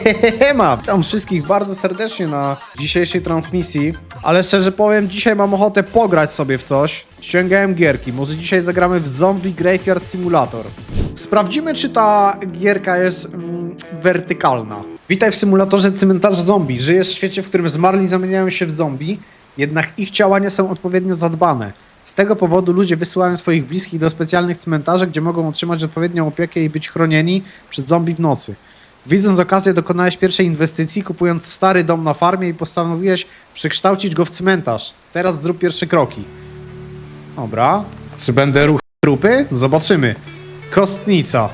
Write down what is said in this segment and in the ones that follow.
Siema! Witam wszystkich bardzo serdecznie na dzisiejszej transmisji, ale szczerze powiem, dzisiaj mam ochotę pograć sobie w coś. Ściągałem gierki, może dzisiaj zagramy w Zombie Graveyard Simulator. Sprawdzimy, czy ta gierka jest mm, wertykalna. Witaj w symulatorze cmentarza zombie. Żyjesz w świecie, w którym zmarli zamieniają się w zombie, jednak ich ciała nie są odpowiednio zadbane. Z tego powodu ludzie wysyłają swoich bliskich do specjalnych cmentarzy, gdzie mogą otrzymać odpowiednią opiekę i być chronieni przed zombie w nocy. Widząc okazję, dokonałeś pierwszej inwestycji, kupując stary dom na farmie i postanowiłeś przekształcić go w cmentarz. Teraz zrób pierwsze kroki. Dobra. Czy będę ruch trupy? Zobaczymy. Kostnica.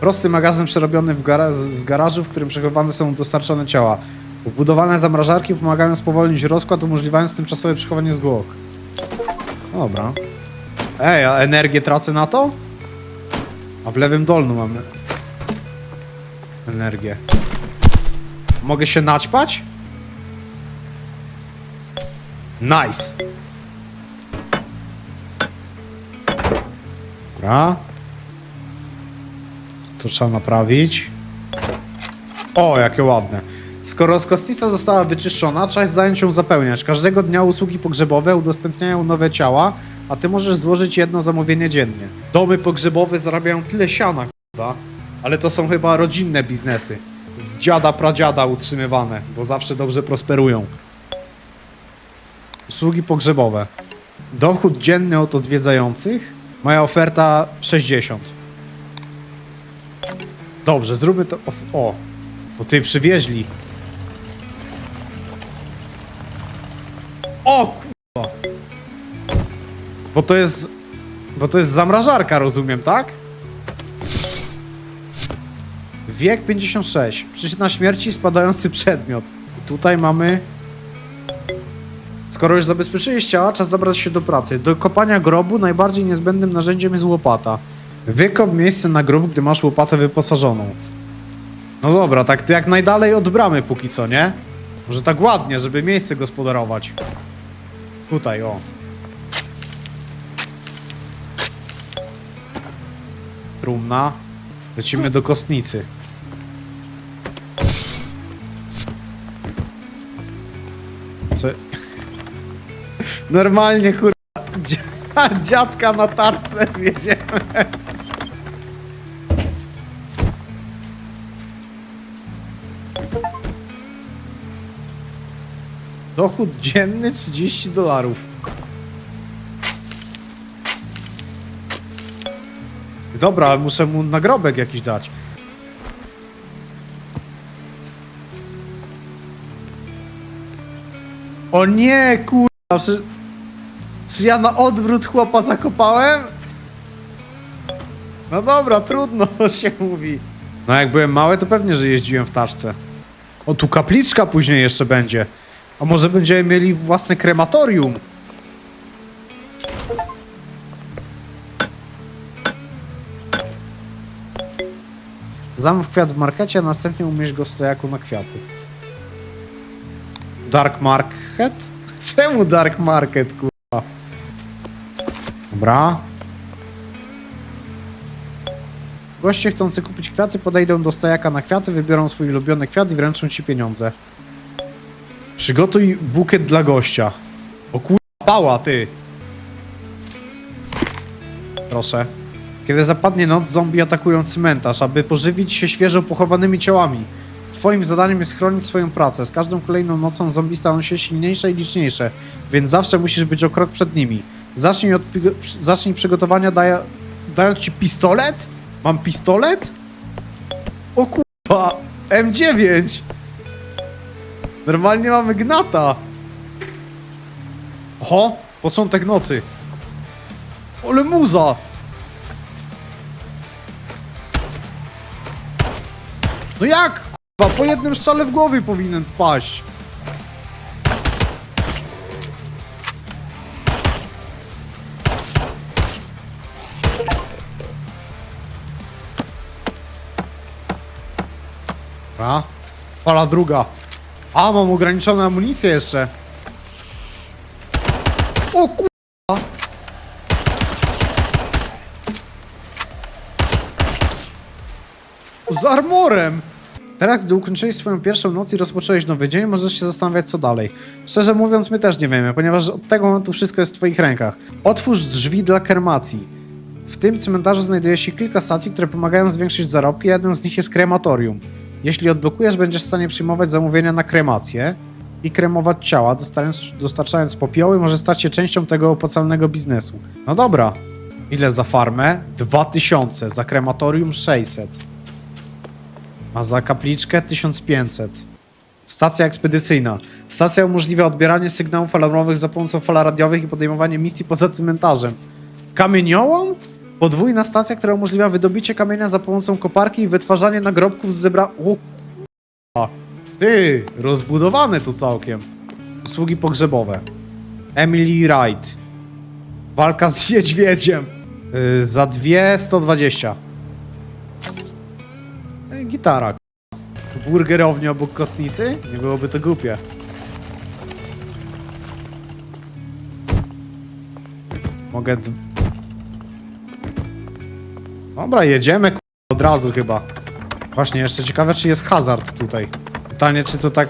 Prosty magazyn przerobiony w gara z garażu, w którym przechowywane są dostarczone ciała. Wbudowane zamrażarki pomagają spowolnić rozkład, umożliwiając tymczasowe przechowanie zwłok. Dobra. Ej, a energię tracę na to? A w lewym dolnym mamy energię. Mogę się naćpać? Nice. Dobra. To trzeba naprawić. O, jakie ładne. Skoro kostnica została wyczyszczona, czas zająć ją zapełniać. Każdego dnia usługi pogrzebowe udostępniają nowe ciała, a ty możesz złożyć jedno zamówienie dziennie. Domy pogrzebowe zarabiają tyle siana, kurwa. Ale to są chyba rodzinne biznesy. Z dziada, pradziada utrzymywane, bo zawsze dobrze prosperują. Usługi pogrzebowe. Dochód dzienny od odwiedzających. Moja oferta 60. Dobrze, zróbmy to. O, bo ty przywieźli. O kurwa. Bo to jest. Bo to jest zamrażarka, rozumiem, tak? Wiek 56. Przyczyna śmierci spadający przedmiot. I tutaj mamy. Skoro już zabezpieczyłeś ciała, czas zabrać się do pracy. Do kopania grobu najbardziej niezbędnym narzędziem jest łopata. Wykop miejsce na grób, gdy masz łopatę wyposażoną. No dobra, tak jak najdalej od bramy póki co, nie? Może tak ładnie, żeby miejsce gospodarować. Tutaj, o. Trumna. Lecimy do kostnicy. Normalnie, kurwa, dzia- dziadka na tarce wieziemy. Dochód dzienny 30 dolarów. Dobra, ale muszę mu nagrobek jakiś dać. O nie, kurwa, czy ja na odwrót chłopa zakopałem? No dobra, trudno się mówi. No jak byłem mały, to pewnie, że jeździłem w taszce. O, tu kapliczka później jeszcze będzie. A może będziemy mieli własne krematorium? Zamów kwiat w markecie, a następnie umieść go w stojaku na kwiaty. Dark Market? Czemu Dark Market, kurwa? Dobra. Goście chcący kupić kwiaty podejdą do stojaka na kwiaty, wybiorą swój ulubiony kwiat i wręczą ci pieniądze. Przygotuj bukiet dla gościa. O kurwa, pała, ty. Proszę. Kiedy zapadnie noc, zombie atakują cmentarz, aby pożywić się świeżo pochowanymi ciałami. Twoim zadaniem jest chronić swoją pracę. Z każdą kolejną nocą zombie staną się silniejsze i liczniejsze, więc zawsze musisz być o krok przed nimi. Zacznij, od, zacznij przygotowania daja, dając ci pistolet? Mam pistolet? O kurwa, M9! Normalnie mamy gnata. Oho, początek nocy. Ole muza! No jak? Kurwa, po jednym strzale w głowie powinien paść. Dobra. Fala druga. A, mam ograniczoną amunicję jeszcze. O kurwa! Z armorem! Teraz, gdy ukończyłeś swoją pierwszą noc i rozpocząłeś nowy dzień, możesz się zastanawiać, co dalej. Szczerze mówiąc, my też nie wiemy, ponieważ od tego momentu wszystko jest w twoich rękach. Otwórz drzwi dla kremacji. W tym cmentarzu znajduje się kilka stacji, które pomagają zwiększyć zarobki, a jedną z nich jest krematorium. Jeśli odblokujesz, będziesz w stanie przyjmować zamówienia na kremację i kremować ciała, dostarczając, popioły, może stać się częścią tego opłacalnego biznesu. No dobra. Ile za farmę? 2000, za krematorium 600. A za kapliczkę 1500. Stacja ekspedycyjna. Stacja umożliwia odbieranie sygnałów alarmowych za pomocą fal radiowych i podejmowanie misji poza cmentarzem. Kamieniołom? Podwójna stacja, która umożliwia wydobycie kamienia za pomocą koparki i wytwarzanie nagrobków z zebra... O k***a. Ty, rozbudowane to całkiem. Usługi pogrzebowe. Emily Wright. Walka z niedźwiedziem. Yy, za dwie 120. Ej, Gitara. k***a. Burgerownia obok kostnicy? Nie byłoby to głupie. Mogę... Dobra, jedziemy od razu chyba. Właśnie, jeszcze ciekawe, czy jest hazard tutaj. Pytanie, czy to tak...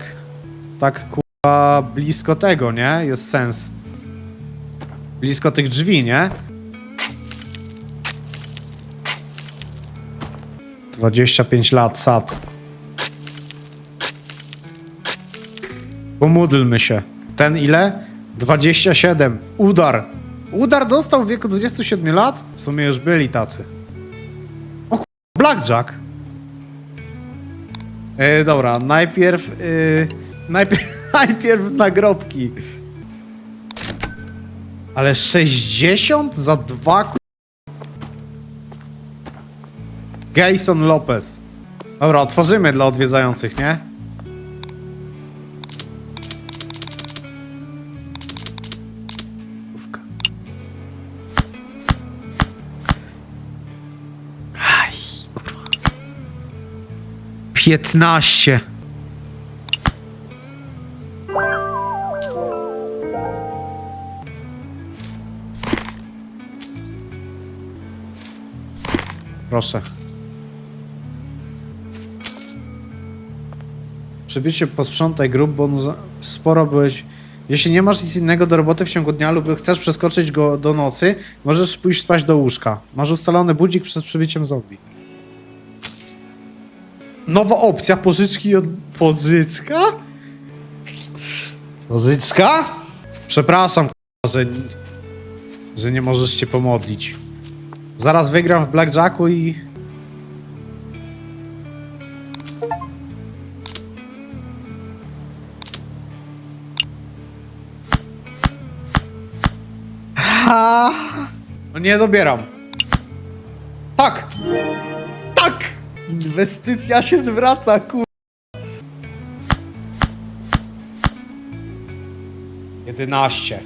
Tak k***a blisko tego, nie? Jest sens. Blisko tych drzwi, nie? 25 lat, sad. Pomódlmy się. Ten ile? 27. Udar. Udar dostał w wieku 27 lat? W sumie już byli tacy. Blackjack. E, dobra, najpierw... E, najpierw, najpierw nagrobki. Ale 60 za dwa ku... Gayson Lopez. Dobra, otworzymy dla odwiedzających, nie? 15. Proszę. Przybycie posprzątaj grób, bo no sporo byłeś... Jeśli nie masz nic innego do roboty w ciągu dnia lub chcesz przeskoczyć go do nocy, możesz pójść spać do łóżka. Masz ustalony budzik przed przybyciem zombie. Nowa opcja pożyczki od... Pożyczka? Pożyczka? Przepraszam, k***a, że... że nie możesz się pomodlić. Zaraz wygram w blackjacku i... Ha! No nie dobieram. Inwestycja się zwraca, kur... 11.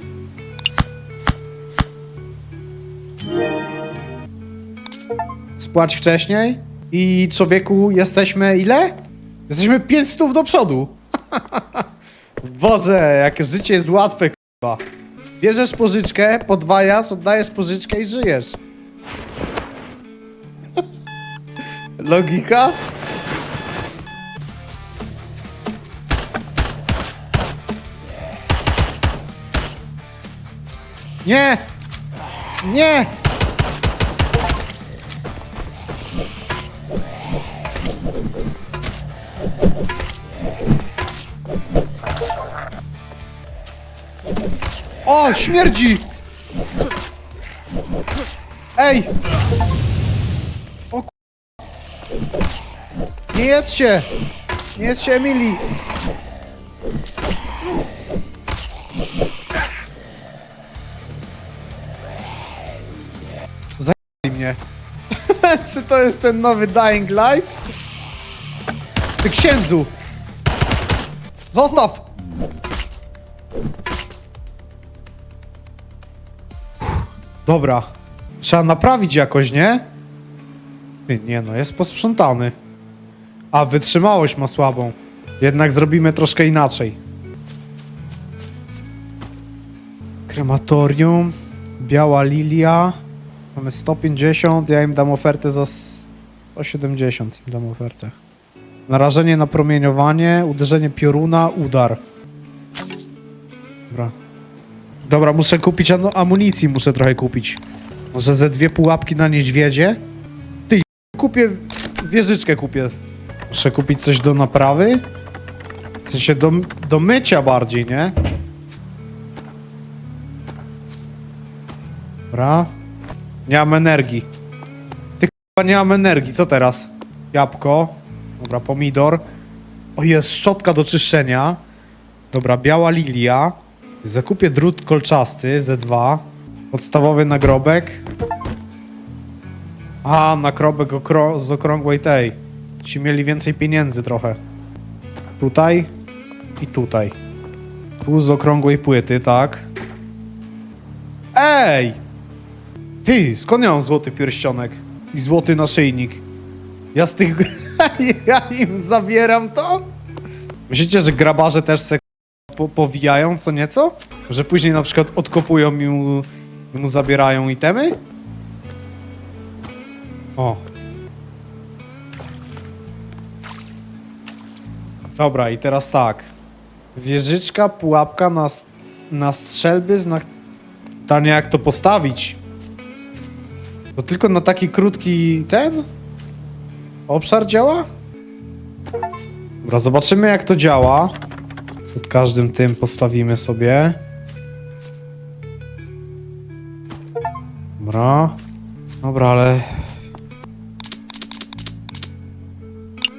Spłać wcześniej i człowieku jesteśmy ile? Jesteśmy 5 stów do przodu. Boże, jakie życie jest łatwe, kurwa. Bierzesz pożyczkę, podwajasz, oddajesz pożyczkę i żyjesz. Logika? Nie! Nie! O, śmierdzi! Ej! Jedzcie! Nie jedzcie! Zajęli mnie. Czy to jest ten nowy Dying Light? Ty księdzu! Zostaw! Dobra. Trzeba naprawić jakoś, nie? Nie no, jest posprzątany. A, wytrzymałość ma słabą. Jednak zrobimy troszkę inaczej. Krematorium. Biała lilia. Mamy 150. Ja im dam ofertę za 170. Im dam ofertę. Narażenie na promieniowanie, uderzenie pioruna, udar. Dobra. Dobra, muszę kupić amunicji, muszę trochę kupić. Może ze dwie pułapki na niedźwiedzie? Ty, kupię wieżyczkę kupię. Muszę kupić coś do naprawy? W sensie do, do mycia bardziej, nie? Dobra. Nie mam energii. Ty nie mam energii, co teraz? Jabłko. Dobra, pomidor. O, jest szczotka do czyszczenia. Dobra, biała lilia. Zakupię drut kolczasty, Z2. Podstawowy nagrobek. A, nagrobek okro- z okrągłej tej. Ci mieli więcej pieniędzy trochę. Tutaj i tutaj. Tu z okrągłej płyty, tak. Ej! Ty, skąd ja mam złoty pierścionek? I złoty naszyjnik? Ja z tych... ja im zabieram to? Myślicie, że grabarze też se po, powijają co nieco? Że później na przykład odkopują i mu, mu zabierają itemy? O. Dobra, i teraz tak. Wieżyczka, pułapka na, na strzelby, znak... Pytanie jak to postawić? To tylko na taki krótki ten? Obszar działa? Dobra, zobaczymy jak to działa. Pod każdym tym postawimy sobie. Dobra. Dobra, ale...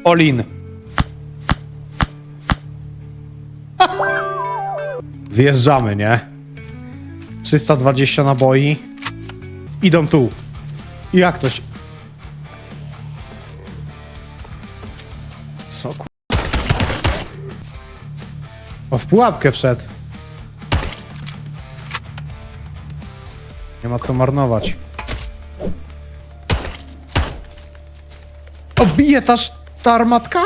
Olin. Wjeżdżamy, nie? 320 naboi. Idą tu. Jak to się... Co ku... O, w pułapkę wszedł. Nie ma co marnować. O, bije ta, ta armatka?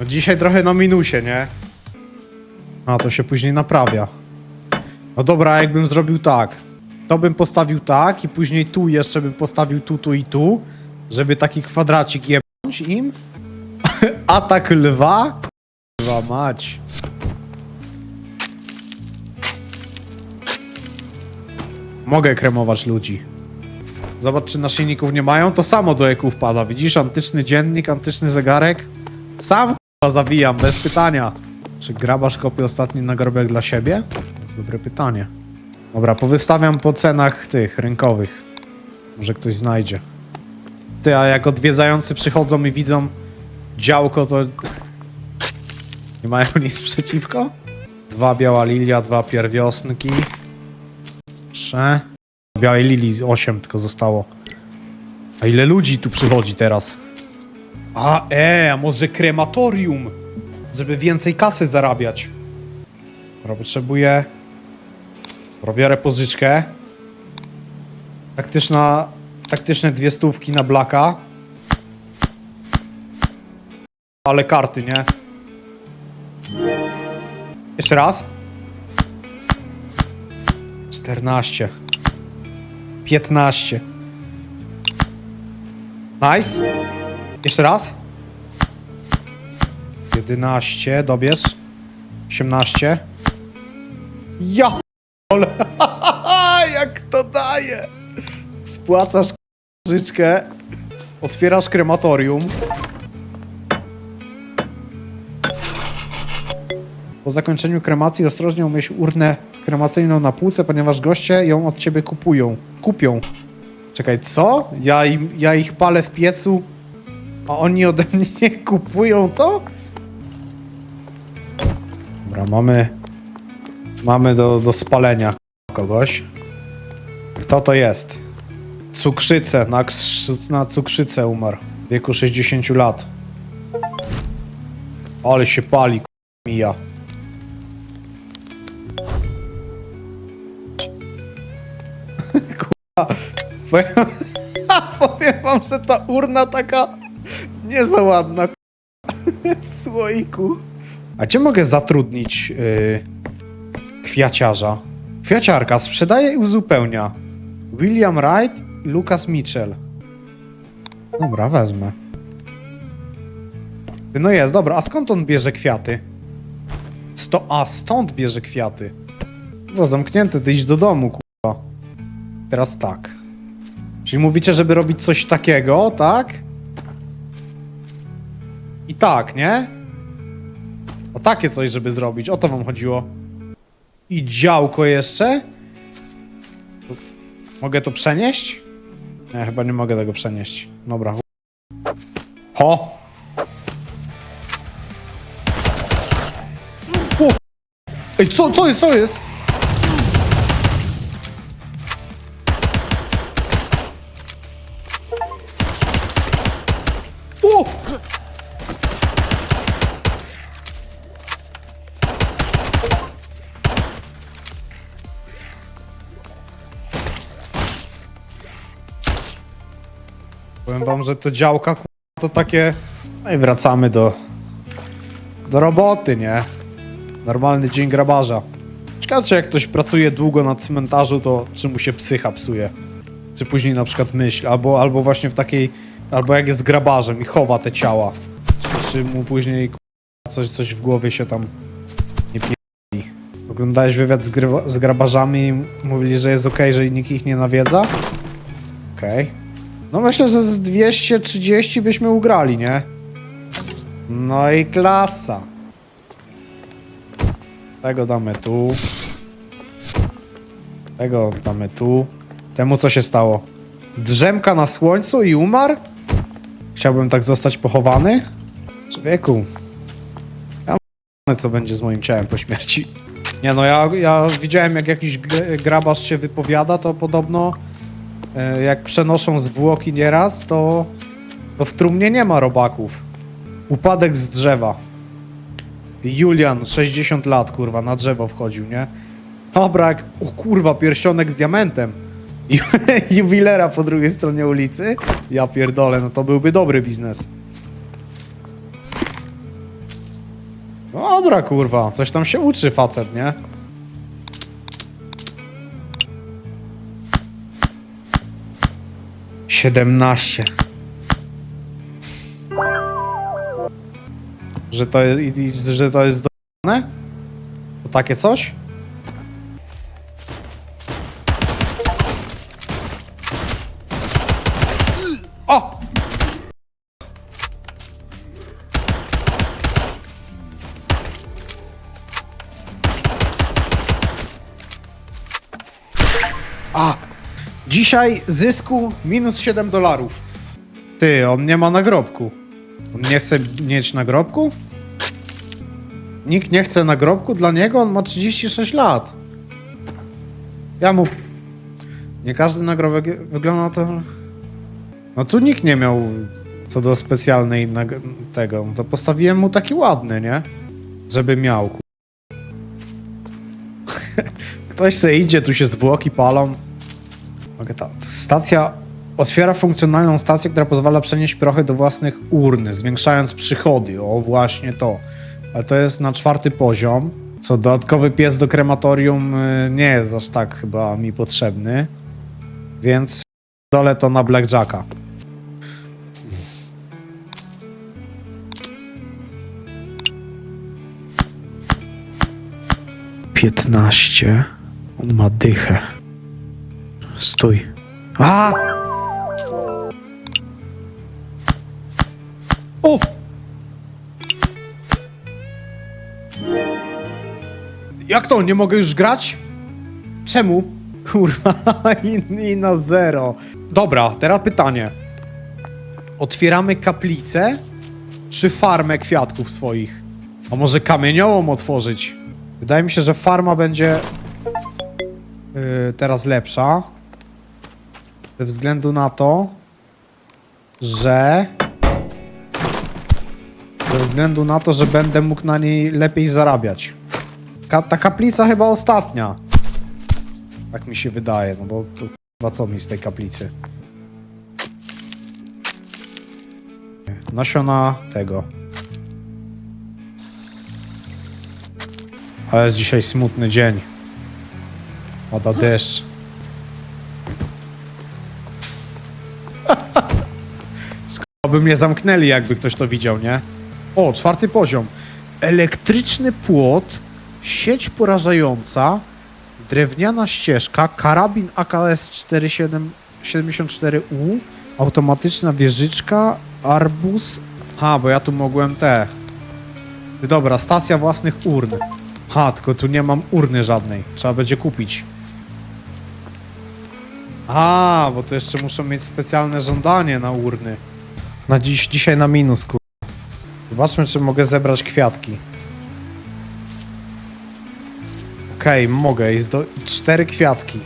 No dzisiaj trochę na minusie, nie? A, to się później naprawia. No dobra, jakbym zrobił tak. To bym postawił tak i później tu jeszcze bym postawił tu, tu i tu, żeby taki kwadracik jebnąć im. Atak lwa? Kurwa mać. Mogę kremować ludzi. Zobacz, czy naszyjników nie mają. To samo do eków pada. Widzisz? Antyczny dziennik, antyczny zegarek. Sam zawijam, bez pytania. Czy grabasz kopię ostatni nagrobek dla siebie? To jest dobre pytanie. Dobra, powystawiam po cenach tych rynkowych. Może ktoś znajdzie. Ty, a jak odwiedzający przychodzą i widzą działko, to nie mają nic przeciwko? Dwa biała lilia, dwa pierwiosnki. Proszę. Białej lilii 8 tylko zostało. A ile ludzi tu przychodzi teraz? A, e, a może krematorium? Żeby więcej kasy zarabiać. Dobra, potrzebuję... Robię pożyczkę. Taktyczna... Taktyczne dwie stówki na blaka. Ale karty, nie? Jeszcze raz. 14. 15. Nice. Jeszcze raz. 11, dobierz. 18. Ja jak to daje. Spłacasz życzkę. Otwierasz krematorium. Po zakończeniu kremacji ostrożnie umieść urnę kremacyjną na półce, ponieważ goście ją od ciebie kupują. Kupią. Czekaj, co? Ja, im, ja ich palę w piecu, a oni ode mnie kupują to? Dobra, mamy... Mamy do, do spalenia kogoś. Kto to jest? Cukrzycę, na, na cukrzycę umarł. W wieku 60 lat. Ale się pali, mija. Kurwa. Powiem wam, że ta urna taka nie za ładna w słoiku. A gdzie mogę zatrudnić yy, kwiaciarza? Kwiaciarka sprzedaje i uzupełnia. William Wright, Lucas Mitchell. Dobra, wezmę. No jest, dobra, a skąd on bierze kwiaty? Sto, a stąd bierze kwiaty. No zamknięte, ty idź do domu, kurwa. Teraz tak. Czyli mówicie, żeby robić coś takiego, tak? I tak, nie? O takie coś, żeby zrobić. O to wam chodziło. I działko jeszcze? Mogę to przenieść? Nie, chyba nie mogę tego przenieść. Dobra. Ho! O! Ej, co, co jest, co jest? Powiem wam, że to działka ku- to takie... No i wracamy do... Do roboty, nie? Normalny dzień grabarza. Ciekawe, czy jak ktoś pracuje długo na cmentarzu, to czy mu się psycha psuje. Czy później na przykład myśl, albo, albo właśnie w takiej... Albo jak jest grabarzem i chowa te ciała. Czy, czy mu później ku- coś, coś w głowie się tam nie pierdoli. Oglądałeś wywiad z, z grabarzami i mówili, że jest okej, że nikt ich nie nawiedza? Okej. No myślę, że z 230 byśmy ugrali, nie? No i klasa. Tego damy tu. Tego damy tu. Temu co się stało? Drzemka na słońcu i umarł? Chciałbym tak zostać pochowany? Człowieku. Ja mam co będzie z moim ciałem po śmierci. Nie no, ja, ja widziałem jak jakiś grabarz się wypowiada, to podobno jak przenoszą zwłoki nieraz, to, to w trumnie nie ma robaków. Upadek z drzewa. Julian, 60 lat, kurwa, na drzewo wchodził, nie? Dobra, jak, o kurwa, pierścionek z diamentem. Ju- Jubilera po drugiej stronie ulicy. Ja pierdolę, no to byłby dobry biznes. Dobra, kurwa, coś tam się uczy facet, nie? Siedemnaście. Że to jest, że to jest do... Takie coś? Dzisiaj zysku minus 7 dolarów. Ty, on nie ma nagrobku. On nie chce mieć nagrobku? Nikt nie chce nagrobku dla niego? On ma 36 lat. Ja mu... Nie każdy nagrobek wygląda to... No tu nikt nie miał co do specjalnej tego. To postawiłem mu taki ładny, nie? Żeby miał. Ktoś se idzie, tu się zwłoki palą. Mogę ta stacja otwiera funkcjonalną stację, która pozwala przenieść prochy do własnych urny, zwiększając przychody. O, właśnie to. Ale to jest na czwarty poziom. Co dodatkowy pies do krematorium y, nie jest aż tak chyba mi potrzebny. Więc dole to na Blackjacka. Piętnaście. On ma dychę. Stój. A! O! Jak to? Nie mogę już grać? Czemu? Kurwa, i, i na zero. Dobra, teraz pytanie. Otwieramy kaplicę, czy farmę kwiatków swoich? A może kamieniołom otworzyć? Wydaje mi się, że farma będzie yy, teraz lepsza. Ze względu na to, że. Ze względu na to, że będę mógł na niej lepiej zarabiać. Ka ta kaplica chyba ostatnia. Tak mi się wydaje, no bo tu chyba co mi z tej kaplicy. Nasiona tego. Ale jest dzisiaj smutny dzień. Pada deszcz. By mnie zamknęli, jakby ktoś to widział, nie? O, czwarty poziom. Elektryczny płot, sieć porażająca, drewniana ścieżka, karabin AKS 4774U, automatyczna wieżyczka, arbus. Ha, bo ja tu mogłem te. Dobra, stacja własnych urn. Ha, tylko tu nie mam urny żadnej. Trzeba będzie kupić. A, bo to jeszcze muszę mieć specjalne żądanie na urny. Na dziś, dzisiaj na minus, kur... Zobaczmy, czy mogę zebrać kwiatki. Okej, mogę. Jest do... cztery kwiatki.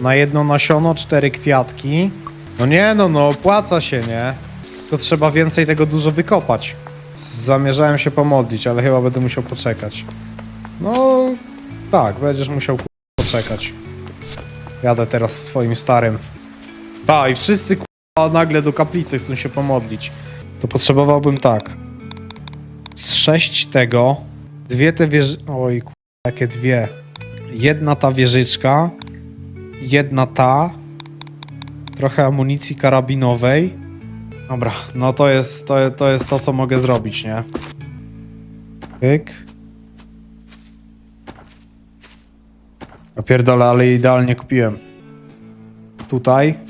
Na jedno nasiono cztery kwiatki. No nie no, no opłaca się, nie? Tylko trzeba więcej tego dużo wykopać. Zamierzałem się pomodlić, ale chyba będę musiał poczekać. No, tak, będziesz musiał poczekać. Jadę teraz z twoim starym. Tak, i wszyscy k***a nagle do kaplicy chcą się pomodlić. To potrzebowałbym tak. Z sześć tego, dwie te wieży... Oj, k***a, jakie dwie. Jedna ta wieżyczka, jedna ta, trochę amunicji karabinowej. Dobra, no to jest to, to jest to, co mogę zrobić, nie? Pyk. A pierdolę, ale idealnie kupiłem. Tutaj.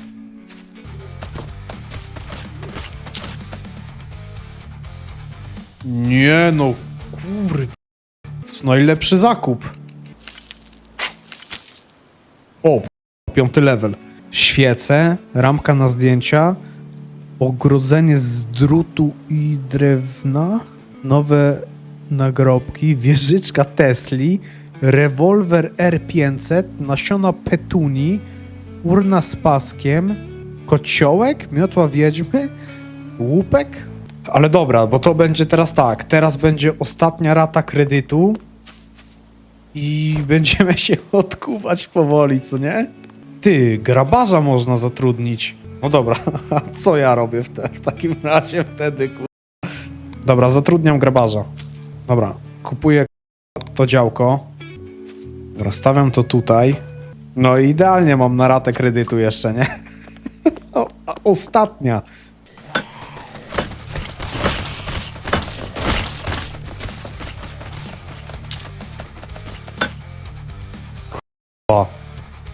Nie no, kur... Najlepszy zakup. O, piąty level. Świece, ramka na zdjęcia, ogrodzenie z drutu i drewna, nowe nagrobki, wieżyczka Tesli, rewolwer R500, nasiona petuni, urna z paskiem, kociołek, miotła wiedźmy, łupek. Ale dobra, bo to będzie teraz tak. Teraz będzie ostatnia rata kredytu i będziemy się odkuwać powoli, co nie? Ty, grabarza można zatrudnić. No dobra, a co ja robię w, te, w takim razie wtedy, kur... Dobra, zatrudniam grabarza. Dobra, kupuję to działko. Dobra, stawiam to tutaj. No i idealnie mam na ratę kredytu jeszcze, nie? O, ostatnia.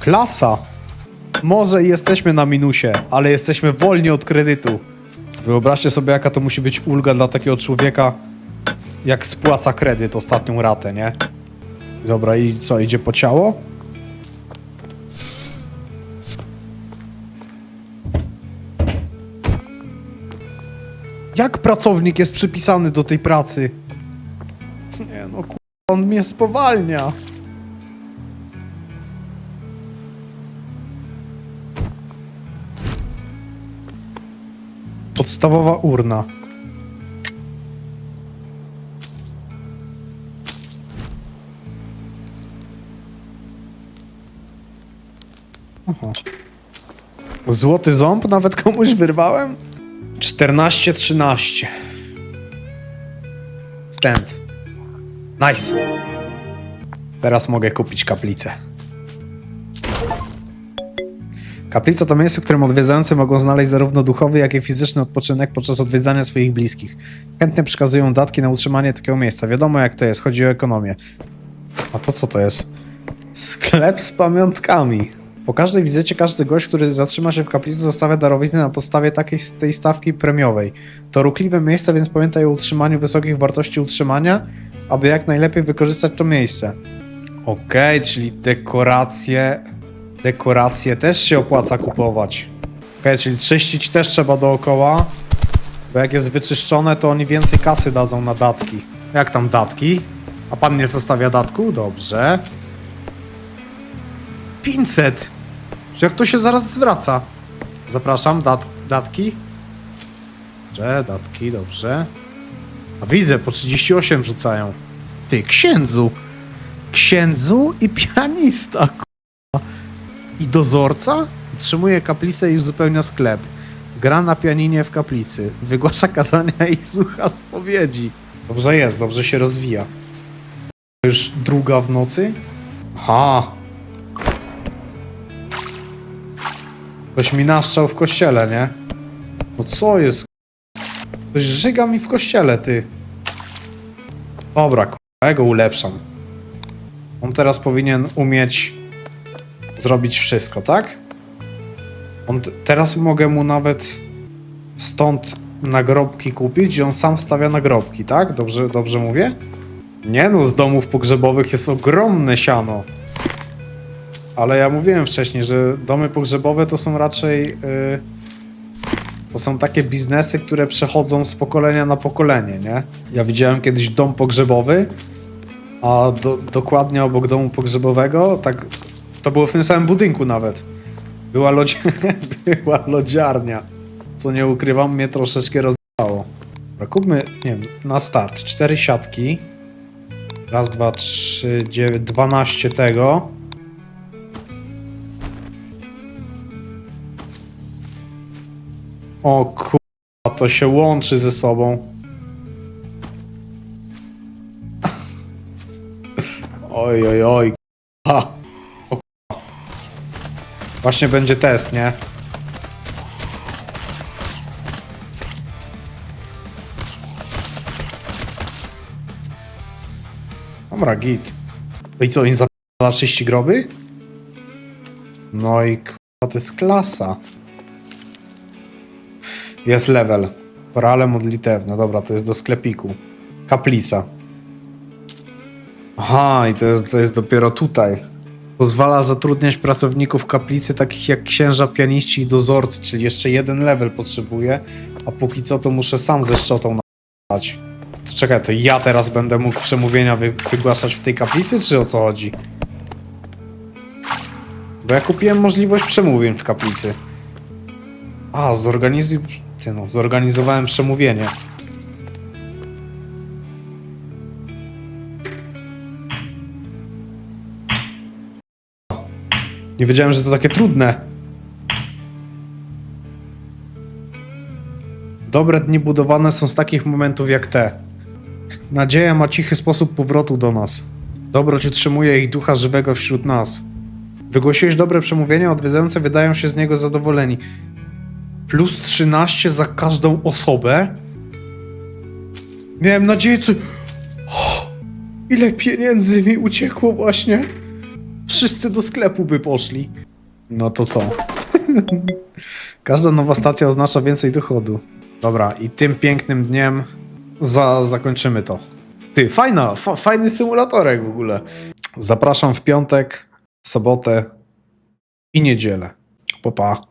Klasa. Może jesteśmy na minusie, ale jesteśmy wolni od kredytu. Wyobraźcie sobie, jaka to musi być ulga dla takiego człowieka, jak spłaca kredyt ostatnią ratę, nie? Dobra, i co, idzie po ciało? Jak pracownik jest przypisany do tej pracy? Nie no, ku... on mnie spowalnia. Podstawowa urna. Aha. Złoty ząb nawet komuś wyrwałem? 14-13. Stand. Nice. Teraz mogę kupić kaplicę. Kaplica to miejsce, w którym odwiedzający mogą znaleźć zarówno duchowy, jak i fizyczny odpoczynek podczas odwiedzania swoich bliskich. Chętnie przekazują datki na utrzymanie takiego miejsca. Wiadomo jak to jest, chodzi o ekonomię. A to co to jest? Sklep z pamiątkami. Po każdej wizycie każdy gość, który zatrzyma się w kaplicy zostawia darowizny na podstawie takiej tej stawki premiowej. To ruchliwe miejsce, więc pamiętaj o utrzymaniu wysokich wartości utrzymania, aby jak najlepiej wykorzystać to miejsce. Okej, czyli dekoracje... Dekoracje też się opłaca kupować. Okej, czyli czyścić też trzeba dookoła, bo jak jest wyczyszczone, to oni więcej kasy dadzą na datki. Jak tam datki? A pan nie zostawia datku? Dobrze. 500! Jak to się zaraz zwraca? Zapraszam, dat, datki. Dobrze, datki, dobrze. A widzę, po 38 rzucają. Ty, księdzu! Księdzu i pianista. I dozorca? Utrzymuje kaplicę i uzupełnia sklep. Gra na pianinie w kaplicy. Wygłasza kazania i słucha spowiedzi. Dobrze jest, dobrze się rozwija. Już druga w nocy? Ha! Ktoś mi naszczał w kościele, nie? No co jest? Ktoś żyga mi w kościele, ty. Dobra, kurwa, ja go ulepszam. On teraz powinien umieć zrobić wszystko, tak? On teraz mogę mu nawet stąd nagrobki kupić i on sam stawia nagrobki, tak? Dobrze, dobrze mówię? Nie no, z domów pogrzebowych jest ogromne siano. Ale ja mówiłem wcześniej, że domy pogrzebowe to są raczej... Yy, to są takie biznesy, które przechodzą z pokolenia na pokolenie, nie? Ja widziałem kiedyś dom pogrzebowy, a do, dokładnie obok domu pogrzebowego, tak, to było w tym samym budynku nawet, była, lodzi była lodziarnia. Co nie ukrywam, mnie troszeczkę rozdało. Kupmy, nie wiem, na start, cztery siatki. Raz, dwa, trzy, dziewięć, dwanaście tego. O kurwa, to się łączy ze sobą. Oj, oj, oj. Ha. Właśnie będzie test, nie? Dobra, git. No I co, oni zapala czyści groby? No i kurwa, to jest klasa. Jest level. Korale modlitewne. Dobra, to jest do sklepiku. Kaplica. Aha, i to jest, to jest dopiero tutaj. Pozwala zatrudniać pracowników kaplicy, takich jak księża, pianiści i dozorcy, czyli jeszcze jeden level potrzebuję, a póki co to muszę sam ze szczotą na***ać. To czekaj, to ja teraz będę mógł przemówienia wy, wygłaszać w tej kaplicy, czy o co chodzi? Bo ja kupiłem możliwość przemówień w kaplicy. A, zorganizuj... Ty no, zorganizowałem przemówienie. Nie wiedziałem, że to takie trudne. Dobre dni budowane są z takich momentów jak te. Nadzieja ma cichy sposób powrotu do nas. Dobroć utrzymuje ich ducha żywego wśród nas. Wygłosiłeś dobre przemówienie, a odwiedzający wydają się z niego zadowoleni. Plus 13 za każdą osobę? Miałem nadzieję, co... Ile pieniędzy mi uciekło właśnie. Wszyscy do sklepu by poszli. No to co? Każda nowa stacja oznacza więcej dochodu. Dobra, i tym pięknym dniem za, zakończymy to. Ty, fajna, fa, fajny symulatorek w ogóle. Zapraszam w piątek, sobotę i niedzielę. Popa. Oh